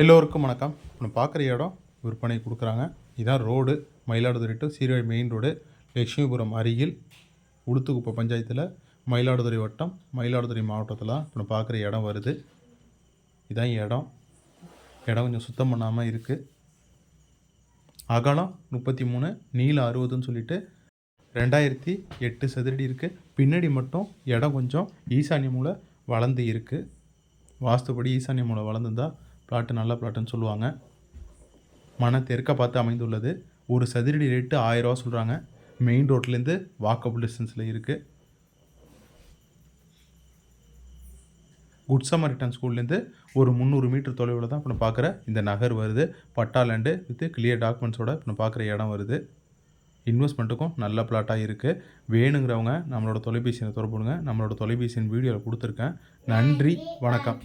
எல்லோருக்கும் வணக்கம். இப்போ பார்க்குற இடம் விற்பனை கொடுக்குறாங்க. இதான் road Mayiladuthurai to Sirkazhi main road Lakshmipuram அருகில் உளுத்துக்குப்பம் பஞ்சாயத்தில் மயிலாடுதுறை வட்டம் மயிலாடுதுறை மாவட்டத்தில் இப்போ பார்க்குற இடம் வருது. இதான் இடம். இடம் கொஞ்சம் சுத்தம் பண்ணாமல் இருக்குது அகலம் முப்பத்தி மூணு நீளம் அறுபதுன்னு சொல்லிட்டு ரெண்டாயிரத்தி எட்டு சதுரடி இருக்குது பின்னாடி மட்டும் இடம் கொஞ்சம் ஈசானிய மூலை வளர்ந்து இருக்குது வாஸ்துபடி ஈசானிய மூலை வளர்ந்துருந்தால் பிளாட்டு நல்ல பிளாட்டுன்னு சொல்லுவாங்க. மன தெற்க பார்த்து அமைந்துள்ளது. ஒரு சதுரடி ரேட்டு ஆயிரரூவா சொல்கிறாங்க மெயின் ரோட்லேருந்து வாக்கபிள் டிஸ்டன்ஸில் இருக்குது குட் சமரிட்டன் ஸ்கூல்லேருந்து ஒரு முந்நூறு மீட்டர் தொலைவில் தான் இப்போ நான் பார்க்குற இந்த நகர் வருது. பட்டா லேண்டு வித் கிளியர் டாக்குமெண்ட்ஸோட இப்போ நான் பார்க்குற இடம் வருது. இன்வெஸ்ட்மெண்ட்டுக்கும் நல்ல பிளாட்டாக இருக்குது வேணுங்கிறவங்க நம்மளோட தொலைபேசியை தொடர்புடுங்க நம்மளோட தொலைபேசியின் வீடியோவில் கொடுத்துருக்கேன். நன்றி. வணக்கம்.